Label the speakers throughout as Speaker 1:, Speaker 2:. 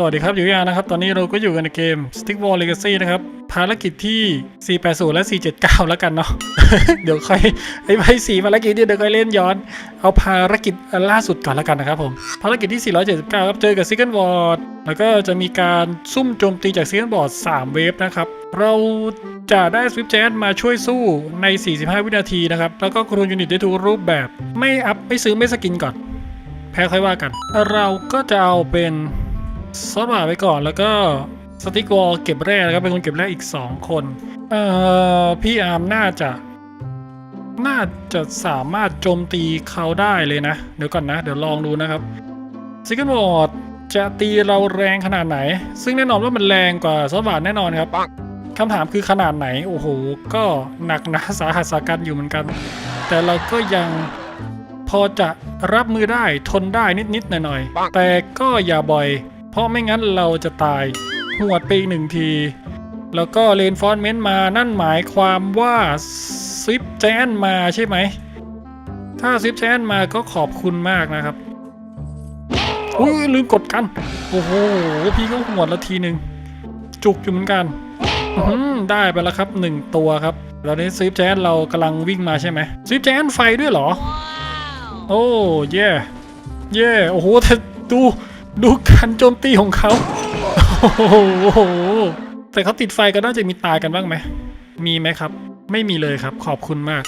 Speaker 1: สวัสดีครับ อยู่ยานะครับ ตอนนี้เราก็อยู่กันในเกม Stick Wall Legacy นะครับ ภารกิจที่ 480 และ 479 แล้วกันเนาะ เดี๋ยวค่อยไอ้ใบสีภารกิจที่เดี๋ยวค่อยเล่นย้อน เอาภารกิจล่าสุดก่อนแล้วกันนะครับผม ภารกิจที่ 479 ครับเจอกับ Second Ward แล้วก็จะมีการซุ่มโจมตีจาก Second Ward 3 เวฟนะครับ เราจะได้ Swift Jet มาช่วยสู้ใน 45 วินาทีนะครับ แล้วก็ครูยูนิตได้ทุกรูปแบบ ไม่อัพไม่ซื้อไม่สกินก่อน แพ้ค่อยว่ากัน เราก็จะเอาเป็น ซอสบาร์ไปก่อนแล้วก็สติกวอลเก็บแร่นะครับเป็นคนเก็บแร่อีก2คน เอ่อพี่อาร์มน่าจะ น่าจะสามารถโจมตีเขาได้เลยนะ เดี๋ยวก่อนนะ เดี๋ยวลองดูนะครับซิกเกิลวอร์ดจะตีเราแรงขนาดไหน ซึ่งแน่นอนว่ามันแรงกว่าซอสบาร์แน่นอนครับคำถามคือขนาดไหน โอ้โห ก็หนักหนะสาหัสสากันอยู่เหมือนกัน แต่เราก็ยังพอจะรับมือได้ทนได้นิดๆหน่อยๆแต่ก็อย่าบ่อย ราะไม่งั้นเราจะตาย หวดไปอีกหนึ่งที แล้วก็เลนฟอนเมนต์มานั่นหมายความว่าซิปแจนมาใช่ไหม ถ้าซิปแจนมาก็ขอบคุณมากนะครับอุ้ยลืมกดกัน โอ้โห พี่ก็หวดละทีหนึ่งจุกอยู่เหมือนกันอื้อหือได้ไปแล้วครับหนึ่งตัวครับแล้วนี้ซิปแจนเรากำลังวิ่งมาใช่ไหมซิปแจนไฟด้วยเหรอ โอ้เย่เย่โอ้โหแต่ดู ดูการโจมตีของเขา โอ้โห แต่เขาติดไฟก็น่าจะมีตายกันบ้างไหม มีไหมครับ ไม่มีเลยครับ ขอบคุณมาก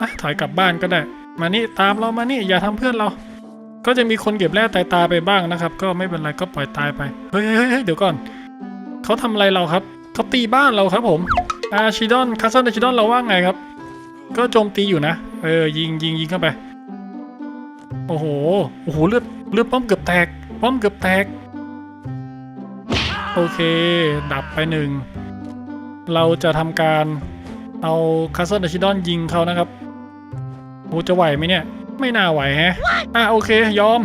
Speaker 1: อะถอยกลับบ้านก็ได้ มานี่ตามเรามานี่อย่าทำเพื่อนเรา ก็จะมีคนเก็บแร่ตายตาไปบ้างนะครับ ก็ไม่เป็นไรก็ปล่อยตายไป เฮ้ยเฮ้ยเฮ้ยเดี๋ยวก่อน เขาทำอะไรเราครับ เขาตีบ้านเราครับผมอาชิดอนคาสเซันอาชิดอนเราว่าไงครับ ก็โจมตีอยู่นะ เออยิงยิงยิงเข้าไป โอ้โห โอ้โหเลือดเลือดป้อมเกือบแตก ป้อมเกือบแตก โอเค ดับไปหนึ่ง เราจะทำการเอาคาสเซิลดชิดอนยิงเขานะครับโอ้จะไหวไหมเนี่ย ไม่น่าไหวแฮะ อะโอเค ยอม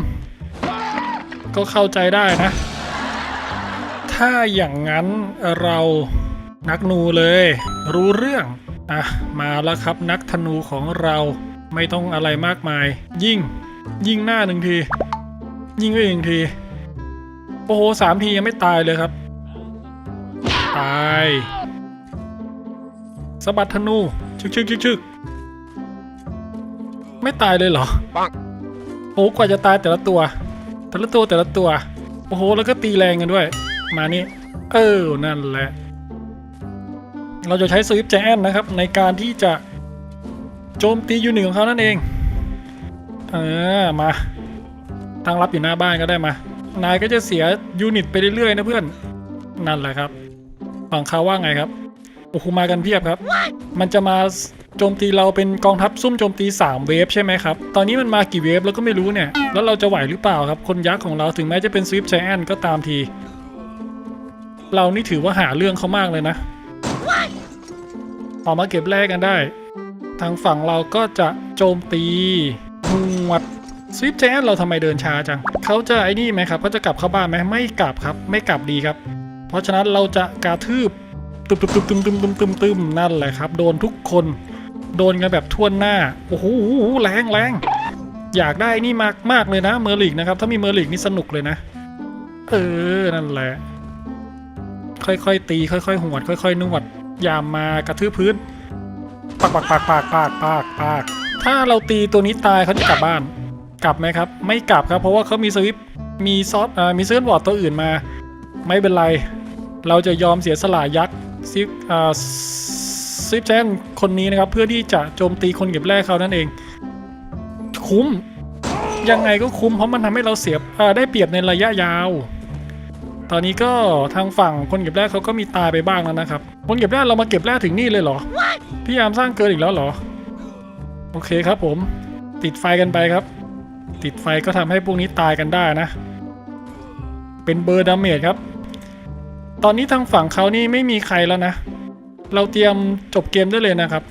Speaker 1: ก็เข้าใจได้นะ ถ้าอย่างนั้นเรานักนูเลย รู้เรื่อง อะ มาแล้วครับนักธนูของเราไม่ต้องอะไรมากมาย ยิง ยิงหน้าหนึ่งที ยิงไปอีกหนึ่งที โอ้โหสามทียังไม่ตายเลยครับ ตายสะบัดธนู ชึกชึกชึกชึกไม่ตายเลยเหรอ
Speaker 2: ปัง
Speaker 1: โอ้กว่าจะตายแต่ละตัว แต่ละตัวแต่ละตัว โอ้โห แล้วก็ตีแรงกันด้วย มานี่ เออ นั่นแหละ เราจะใช้สวิปแจนนะครับ ในการที่จะโจมตียูนิตของเขานั่นเอง เออ มา ทางรับอยู่หน้าบ้านก็ได้มา นายก็จะเสียยูนิตไปเรื่อยๆนะเพื่อน นั่นแหละครับ ฝั่งเขาว่าไงครับโอ้โหมากันเพียบครับ มันจะมาโจมตีเราเป็นกองทัพซุ่มโจมตี 3 เวฟใช่ไหมครับ ตอนนี้มันมากี่เวฟแล้วก็ไม่รู้เนี่ย แล้วเราจะไหวหรือเปล่าครับ คนยักษ์ของเราถึงแม้จะเป็นสวิฟแจนก็ตามที เรานี่ถือว่าหาเรื่องเขามากเลยนะ ออกมาเก็บแรกกันได้ ทางฝั่งเราก็จะโจมตีหวด สวิปแจนเราทำไมเดินช้าจังเขาจะไอ้นี่ไหมครับเขาจะกลับเข้าบ้านไหมไม่กลับครับ ไม่กลับดีครับ เพราะฉะนั้นเราจะกระทืบตึมตึมตึมตึมตึมตึมตึมตึมนั่นแหละครับ โดนทุกคน โดนกันแบบทั่วหน้าโอ้โหแรงแรงอยากได้นี่มากมากเลยนะเมอร์ลิกนะครับ ถ้ามีเมอร์ลิกนี่สนุกเลยนะ เออนั่นแหละ ค่อยๆตี ค่อยๆหวด ค่อยๆนวดยามมากระทืบพื้นปากปากปากปากปากปากปากถ้าเราตีตัวนี้ตายเขาจะกลับบ้าน กลับไหมครับ ไม่กลับครับ เพราะว่าเขามีสวิปมีซอฟอ่ามีเซิร์ฟบอร์ดตัวอื่นมา ไม่เป็นไร เราจะยอมเสียสละยักษ์ซิปอ่าซิปแจนคนนี้นะครับ เพื่อที่จะโจมตีคนเก็บแร่เขานั่นเอง คุ้ม ยังไงก็คุ้มเพราะมันทำให้เราเสียอ่าได้เปรียบในระยะยาว ตอนนี้ก็ทางฝั่งคนเก็บแร่เขาก็มีตายไปบ้างแล้วนะครับ คนเก็บแร่เรามาเก็บแร่ถึงนี่เลยเหรอ พี่ยามสร้างเกินอีกแล้วเหรอ โอเคครับผม ติดไฟกันไปครับ ติดไฟก็ทำให้พวกนี้ตายกันได้นะ เป็นเบอร์ดาเมจครับ ตอนนี้ทางฝั่งเขานี่ไม่มีใครแล้วนะ เราเตรียมจบเกมได้เลยนะครับ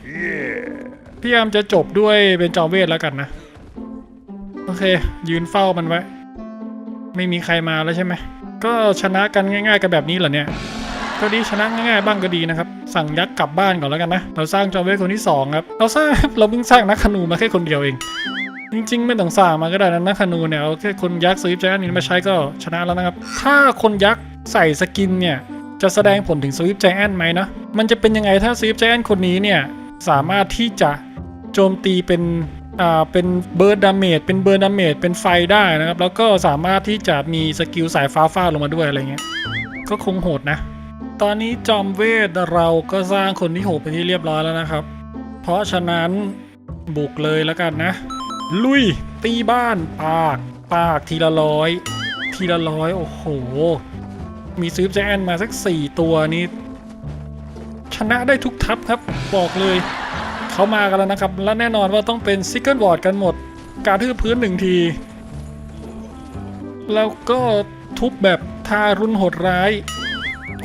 Speaker 1: พี่ยามจะจบด้วยเป็นจอมเวทแล้วกันนะ โอเค ยืนเฝ้ามันไว้ ไม่มีใครมาแล้วใช่ไหม ก็ชนะกันง่ายๆกันแบบนี้เหรอเนี่ย ก็ดีชนะง่ายๆบ้างก็ดีนะครับ สั่งยักษ์กลับบ้านก่อนแล้วกันนะ เราสร้างจอมเวทคนที่สองครับ เราสร้างเราเพิ่งสร้างนักขนูมาแค่คนเดียวเอง จริง ๆ ไม่ต้องสร้างมาก็ได้นะนักธนูเนี่ยเอาแค่คนยักษ์ซื้อแจนนี่มาใช้ก็ชนะแล้วนะครับ ถ้าคนยักษ์ใส่สกินเนี่ย จะแสดงผลถึงสวิฟแจนไหมนะมันจะเป็นยังไงถ้าสวิฟแจนคนนี้เนี่ย สามารถที่จะโจมตีเป็นอ่าเป็นเบิร์ดดาเมจเป็นเบิร์ดดาเมจเป็นไฟได้นะครับ แล้วก็สามารถที่จะมีสกิลสายฟ้าฟาดลงมาด้วยอะไรเงี้ยก็คงโหดนะ ตอนนี้จอมเวทเราก็สร้างคนที่โหกเป็นที่เรียบร้อยแล้วนะครับ เพราะฉะนั้นบุกเลยแล้วกันนะ ลุย ตีบ้าน ปาก ปากทีละร้อย ทีละร้อย โอ้โห มีซื้อแจนมาสักสี่ตัวนี้ ชนะได้ทุกทัพครับ บอกเลย เขามากันแล้วนะครับ และแน่นอนว่าต้องเป็นซิกเกิลบอร์ดกันหมด การทืบพื้นหนึ่งที แล้วก็ทุบแบบทารุณโหดร้าย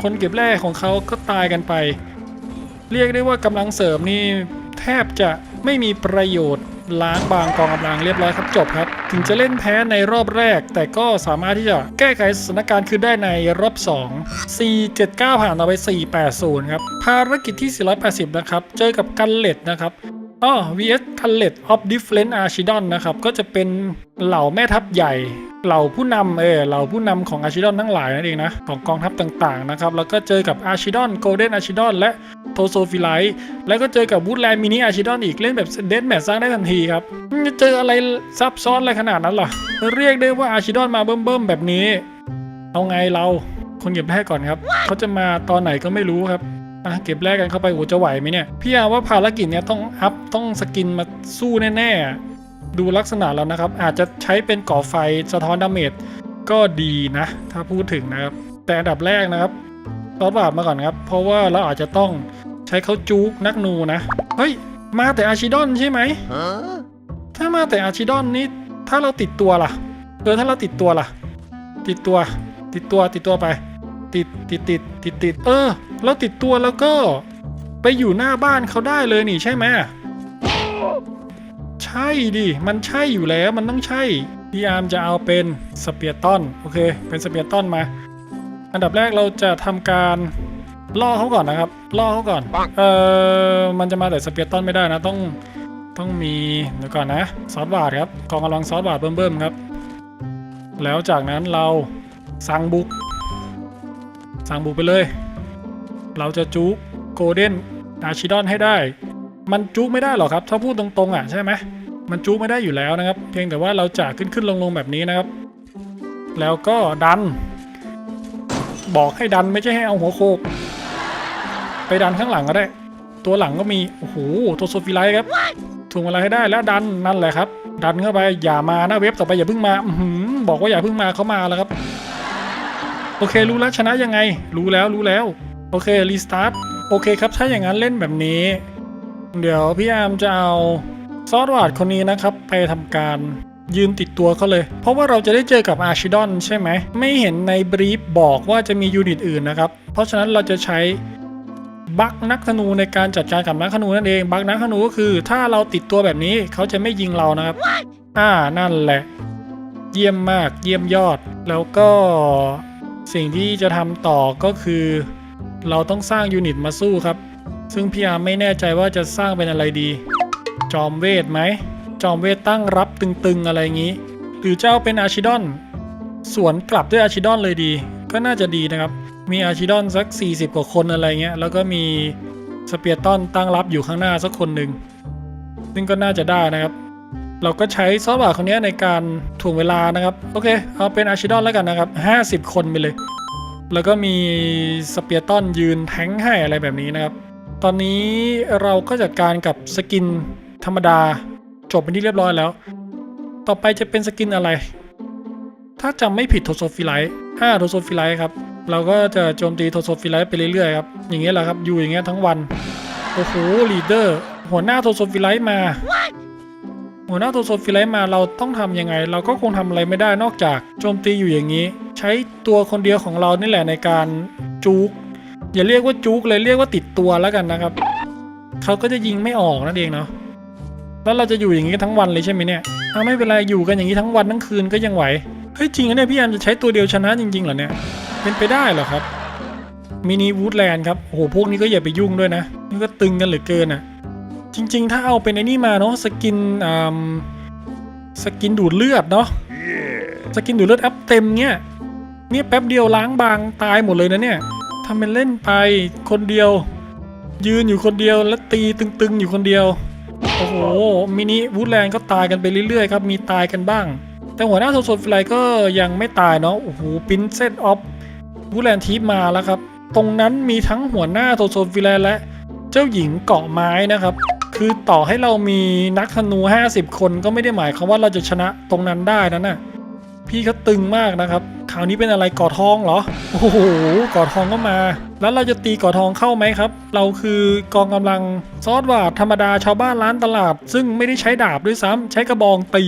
Speaker 1: คนเก็บแร่ของเขาก็ตายกันไป เรียกได้ว่ากำลังเสริมนี่แทบจะไม่มีประโยชน์ ล้างบางกองกำลังเรียบร้อยครับจบครับ ถึงจะเล่นแพ้ในรอบแรก แต่ก็สามารถที่จะแก้ไขสถานการณ์คือได้ในรอบ 2 479 ผ่านเอาไป 480 ครับ ภารกิจที่ 480 นะครับ เจอกับกันเลตนะครับ อ๋อ vs กันเลต of different archidon นะครับ ก็จะเป็นเหล่าแม่ทัพใหญ่ เหล่าผู้นำเออเหล่าผู้นำของอาชิดอนทั้งหลายนั่นเองนะ ของกองทัพต่างๆนะครับ แล้วก็เจอกับอาชิดอนโกลเด้นอาชิดอนและโทโซฟิไลท์แล้วก็เจอกับวูดแลนด์มินิอาชิดอนอีกเล่นแบบเดนแมทสร้างได้ทันทีครับจะเจออะไรซับซ้อนอะไรขนาดนั้นล่ะเรียกได้ว่าอาชิดอนมาเบิ่มๆแบบนี้ เอาไงเราคนเก็บแรกก่อนครับ เขาจะมาตอนไหนก็ไม่รู้ครับ อะเก็บแรกกันเข้าไปโอ้จะไหวไหมเนี่ยพี่อาว่าภารกิจเนี้ยต้องอัพต้องสกินมาสู้แน่ๆ ดูลักษณะแล้วนะครับ อาจจะใช้เป็นก่อไฟสะท้อนดาเมจก็ดีนะ ถ้าพูดถึงนะครับ แต่อันดับแรกนะครับซอสบาทมาก่อนครับ เพราะว่าเราอาจจะต้องใช้เขาจูกนักนูนะ เฮ้ย มาแต่อาชิดอนใช่ไหมถ้ามาแต่อาชิดอนนี่ถ้าเราติดตัวล่ะเออถ้าเราติดตัวล่ะ ติดตัว ติดตัวติดตัวไป ติดติดติดติดติดเออ เราติดตัวแล้วก็ไปอยู่หน้าบ้านเขาได้เลยนี่ใช่ไหมใช่ดิ มันใช่อยู่แล้วมันต้องใช่พี่อาร์มจะเอาเป็นสเปียร์ตันโอเค เป็นสเปียร์ตันมา อันดับแรกเราจะทำการล่อเขาก่อนนะครับ ล่อเขาก่อน เออมันจะมาแต่สเปียร์ตันไม่ได้นะ ต้องต้องมีเดี๋ยวก่อนนะซอสบาทครับกองกำลังซอสบาทเบิ่มๆครับ แล้วจากนั้นเราสั่งบุกสั่งบุกไปเลย เราจะจุกโกลเด้นอาชิดอนให้ได้ มันจุกไม่ได้หรอกครับ ถ้าพูดตรงๆอะใช่ไหมมันจุกไม่ได้อยู่แล้วนะครับ เพียงแต่ว่าเราจะขึ้นขึ้นลงลงแบบนี้นะครับ แล้วก็ดัน บอกให้ดันไม่ใช่ให้เอาหัวโคก ไปดันข้างหลังก็ได้ ตัวหลังก็มี โอ้โหตัวโซฟิไลท์ครับถ่วงเวลาให้ได้แล้วดันนั่นแหละครับ ดันเข้าไปอย่ามาหนะเว็บต่อไปอย่าเพิ่งมาอือหือบอกว่าอย่าเพิ่งมาเขามาแล้วครับ โอเครู้แล้วชนะยังไง รู้แล้วรู้แล้ว โอเครีสตาร์ทโอเคครับถ้าอย่างนั้นเล่นแบบนี้ เดี๋ยวพี่อาร์มจะเอาซอสวาดคนนี้นะครับไปทำการยืนติดตัวเขาเลย เพราะว่าเราจะได้เจอกับอาร์ชิดอนใช่ไหม ไม่เห็นในบรีฟบอกว่าจะมียูนิตอื่นนะครับ เพราะฉะนั้นเราจะใช้บักนักธนูในการจัดการกับนักธนูนั่นเอง บักนักธนูก็คือ ถ้าเราติดตัวแบบนี้เขาจะไม่ยิงเรานะครับ อ่านั่นแหละ เยี่ยมมากเยี่ยมยอด แล้วก็สิ่งที่จะทำต่อก็คือ เราต้องสร้างยูนิตมาสู้ครับ ซึ่งพี่อาร์ไม่แน่ใจว่าจะสร้างเป็นอะไรดี จอมเวทไหม จอมเวทตั้งรับตึงๆอะไรอย่างนี้ หรือเจ้าเป็นอาชิดอน สวนกลับด้วยอาชิดอนเลยดี ก็น่าจะดีนะครับ มีอาชิดอนสัก 40 กว่าคนอะไรเงี้ย แล้วก็มีสเปียร์ตันตั้งรับอยู่ข้างหน้าสักคนหนึ่ง ซึ่งก็น่าจะได้นะครับ เราก็ใช้ซอฟต์แวร์คนนี้ในการถ่วงเวลานะครับ โอเค เอาเป็นอาชิดอนแล้วกันนะครับ 50 คนไปเลย แล้วก็มีสเปียร์ตันยืนแทงให้อะไรแบบนี้นะครับ ตอนนี้เราก็จัดการกับสกินธรรมดาจบเป็นที่เรียบร้อยแล้ว ต่อไปจะเป็นสกินอะไร ถ้าจำไม่ผิดโทโซฟิไลท์อ่าโทโซฟิไลท์ครับ เราก็จะโจมตีโทโซฟิไลท์ไปเรื่อยๆครับ อย่างเงี้ยแหละครับ อยู่อย่างเงี้ยทั้งวัน โอ้โหลีดเดอร์ หัวหน้าโทโซฟิไลท์มา หัวหน้าโทโซฟิไลท์มาเราต้องทำยังไง เราก็คงทำอะไรไม่ได้นอกจากโจมตีอยู่อย่างนี้ ใช้ตัวคนเดียวของเรานี่แหละในการจูกอย่าเรียกว่าจูกเลยเรียกว่าติดตัวแล้วกันนะครับเขาก็จะยิงไม่ออกนั่นเองเนาะแล้วเราจะอยู่อย่างนี้ทั้งวันเลยใช่ไหมเนี่ยถ้าไม่เป็นไรอยู่กันอย่างนี้ทั้งวันทั้งคืนก็ยังไหวเฮ้ยจริงนะเนี่ยพี่แอมจะใช้ตัวเดียวชนะจริงๆเหรอเนี่ยเป็นไปได้เหรอครับมินิวูดแลนด์ครับโอ้โหพวกนี้ก็อย่าไปยุ่งด้วยนะนี่ก็ตึงกันเหลือเกินอะ จริง ๆ ถ้าเอาเป็นไอ้นี่มาเนาะสกินอ่าสกินดูดเลือดเนาะสกินดูดเลือดอัพเต็มเนี่ยเนี่ยแป๊บเดียวล้างบางตายหมดเลยนะเนี่ยทำเป็นเล่นไปคนเดียว ยืนอยู่คนเดียวแล้วตีตึงๆ อยู่คนเดียว โอ้โหมินิวูดแลนด์ก็ตายกันไปเรื่อยๆครับมีตายกันบ้าง แต่หัวหน้าโซโซฟลายก็ยังไม่ตายเนาะโอ้โหปินเซตออฟวูดแลนด์ทีมาแล้วครับ ตรงนั้นมีทั้งหัวหน้าโซโซฟลายและเจ้าหญิงเกาะไม้นะครับ คือต่อให้เรามีนักธนู 50 คนก็ไม่ได้หมายความว่าเราจะชนะตรงนั้นได้นะน่ะ พี่เขาตึงมากนะครับ คราวนี้เป็นอะไรก่อทองเหรอ โอ้โหก่อทองก็มา แล้วเราจะตีก่อทองเข้าไหมครับ เราคือกองกำลังซอสวาดธรรมดาชาวบ้านร้านตลาด ซึ่งไม่ได้ใช้ดาบด้วยซ้ำใช้กระบองตี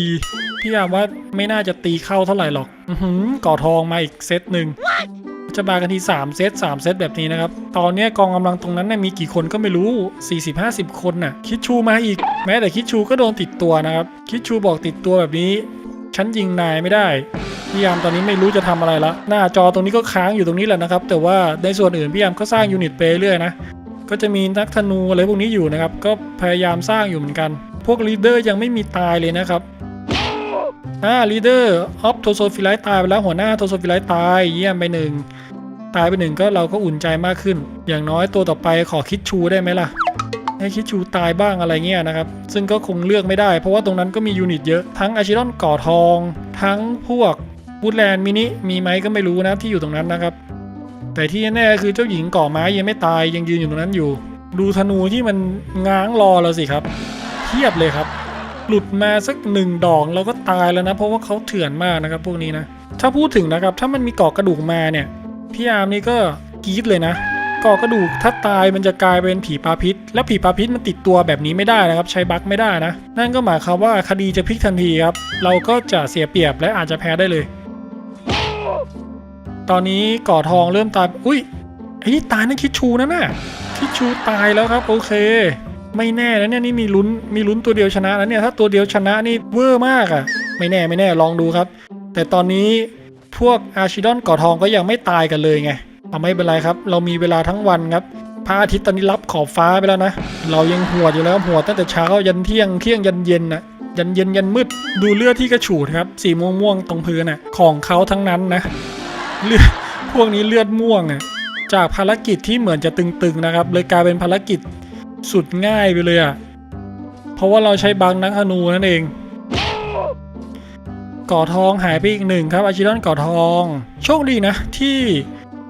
Speaker 1: พี่ยามว่าไม่น่าจะตีเข้าเท่าไหร่หรอก อือหือก่อทองมาอีกเซตหนึ่ง จะมากันที3เซต3เซตแบบนี้นะครับ ตอนนี้กองกำลังตรงนั้นน่ะมีกี่คนก็ไม่รู้ 40-50 คนน่ะ คิดชูมาอีก แม้แต่คิดชูก็โดนติดตัวนะครับ คิดชูบอกติดตัวแบบนี้ ฉันยิงนายไม่ได้พี่ยามตอนนี้ไม่รู้จะทำอะไรละ หน้าจอตรงนี้ก็ค้างอยู่ตรงนี้แหละนะครับ แต่ว่าในส่วนอื่นพี่ยามก็สร้างยูนิตไปเรื่อยนะ ก็จะมีนักธนูอะไรพวกนี้อยู่นะครับ ก็พยายามสร้างอยู่เหมือนกัน พวกลีดเดอร์ยังไม่มีตายเลยนะครับ อ่าลีดเดอร์ออฟโทโซฟิไลตายไปแล้วหัวหน้าโทโซฟิไลตายเยี่ยมไปหนึ่งตายไปหนึ่งก็เราก็อุ่นใจมากขึ้น อย่างน้อยตัวต่อไปขอคิดชูได้ไหมล่ะ ให้คิดชูตายบ้างอะไรเงี้ยนะครับ ซึ่งก็คงเลือกไม่ได้ เพราะว่าตรงนั้นก็มียูนิตเยอะทั้งอาชิรอนก่อทอง ทั้งพวกบูดแลนด์มินิมีไหมก็ไม่รู้นะที่อยู่ตรงนั้นนะครับ แต่ที่แน่คือเจ้าหญิงก่อไม้ยังไม่ตายยังยืนอยู่ตรงนั้นอยู่ ดูธนูที่มันง้างรอเราสิครับเทียบเลยครับ หลุดมาสักหนึ่งดอกเราก็ตายแล้วนะ เพราะว่าเขาเถื่อนมากนะครับพวกนี้นะ ถ้าพูดถึงนะครับ ถ้ามันมีเกาะกระดูกมาเนี่ย พี่อาร์มนี่ก็กรี๊ดเลยนะเกาะกระดูกถ้าตายมันจะกลายเป็นผีปลาพิษ แล้วผีปลาพิษมันติดตัวแบบนี้ไม่ได้นะครับ ใช้บั๊กไม่ได้นะ นั่นก็หมายความว่าคดีจะพลิกทันทีครับ เราก็จะเสียเปรียบและอาจจะแพ้ได้เลย ตอนนี้เกาะทองเริ่มตาย อุ้ยไอ้นี่ตายนั่นคิดชูนะน่ะคิดชูตายแล้วครับ โอเค ไม่แน่นะเนี่ยนี่มีลุ้นมีลุ้นตัวเดียวชนะแล้วเนี่ยถ้าตัวเดียวชนะนี่เวอร์มากอะ่ะ ไม่แน่ไม่แน่ลองดูครับ แต่ตอนนี้พวกอาชิดอนก่อทองก็ยังไม่ตายกันเลยไงเอาไม่เป็นไรครับ เรามีเวลาทั้งวันครับพระอาทิตย์ตอนนี้รับขอบฟ้าไปแล้วนะ เรายังหัวดอยู่แล้วหัวตั้งแต่เช้ายันเที่ยงเที่ยงยันเย็นนะยันเย็นยันมืดดูเลือดที่กระฉูดครับสีม่วงม่วงตรงพื้นน่ะของเขาทั้งนั้นนะเลือดพวกนี้เลือดม่วงอะจากภารกิจที่เหมือนจะตึงๆนะครับ เลยกลายเป็นภารกิจ สุดง่ายไปเลยอะ เพราะว่าเราใช้บังนักธนูนั่นเองก่อทองหายไปอีกหนึ่งครับอาชิรอนก่อทอง โชคดีนะ ที่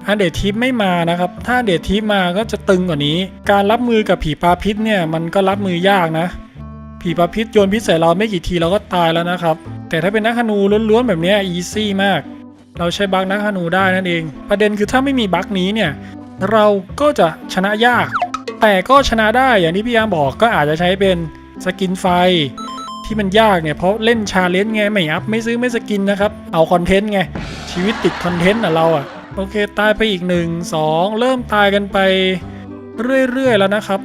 Speaker 1: อันเดททิปไม่มานะครับ ถ้าเดททิปมาก็จะตึงกว่านี้ การรับมือกับผีปลาพิษเนี่ยมันก็รับมือยากนะ ผีปลาพิษโยนพิษใส่เราไม่กี่ทีเราก็ตายแล้วนะครับ แต่ถ้าเป็นนักธนูล้วนๆแบบนี้อีซี่มาก เราใช้บัคนักธนูได้นั่นเอง ประเด็นคือถ้าไม่มีบัคนี้เนี่ยเราก็จะชนะยาก แต่ก็ชนะได้อย่างที่พี่ยามบอกก็อาจจะใช้เป็นสกินไฟที่มันยากเนี่ยเพราะเล่นชาเลนจ์ไงไม่อัพไม่ซื้อไม่สกินนะครับ เอาคอนเทนต์ไง ชีวิตติดคอนเทนต์อะเราอะโอเค ตายไปอีกหนึ่งสองเริ่มตายกันไปเรื่อย ๆ แล้วนะครับ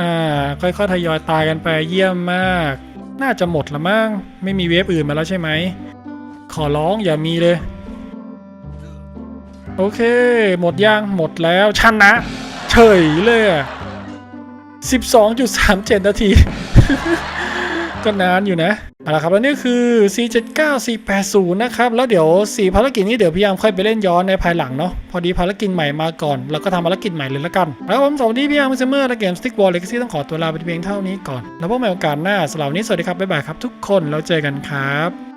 Speaker 1: อ่า ค่อยๆทยอยตายกันไปเยี่ยมมาก น่าจะหมดละมั้งไม่มีเวฟอื่นมาแล้วใช่ไหม ขอร้องอย่ามีเลย โอเค หมดย่างหมดแล้วชนะ เฉยเลยอะ12.37 นาที ก็นานอยู่นะเอาละครับแล้วนี่คือ479 480 นะครับ แล้วเดี๋ยว 4 ภารกิจนี้เดี๋ยวพยายามค่อยไปเล่นย้อนในภายหลังเนาะ พอดีภารกิจใหม่มาก่อน แล้วก็ทำภารกิจใหม่เลยละกัน แล้วผมสวัสดีพี่ยามเซมเมอร์และเกมสติ๊กบอลเลกซี่ต้องขอตัวลาไปเพียงเท่านี้ก่อน แล้วพบกันใหม่โอกาสหน้าสำหรับวันนี้สวัสดีครับ บ๊ายบายครับทุกคน แล้วเจอกันครับ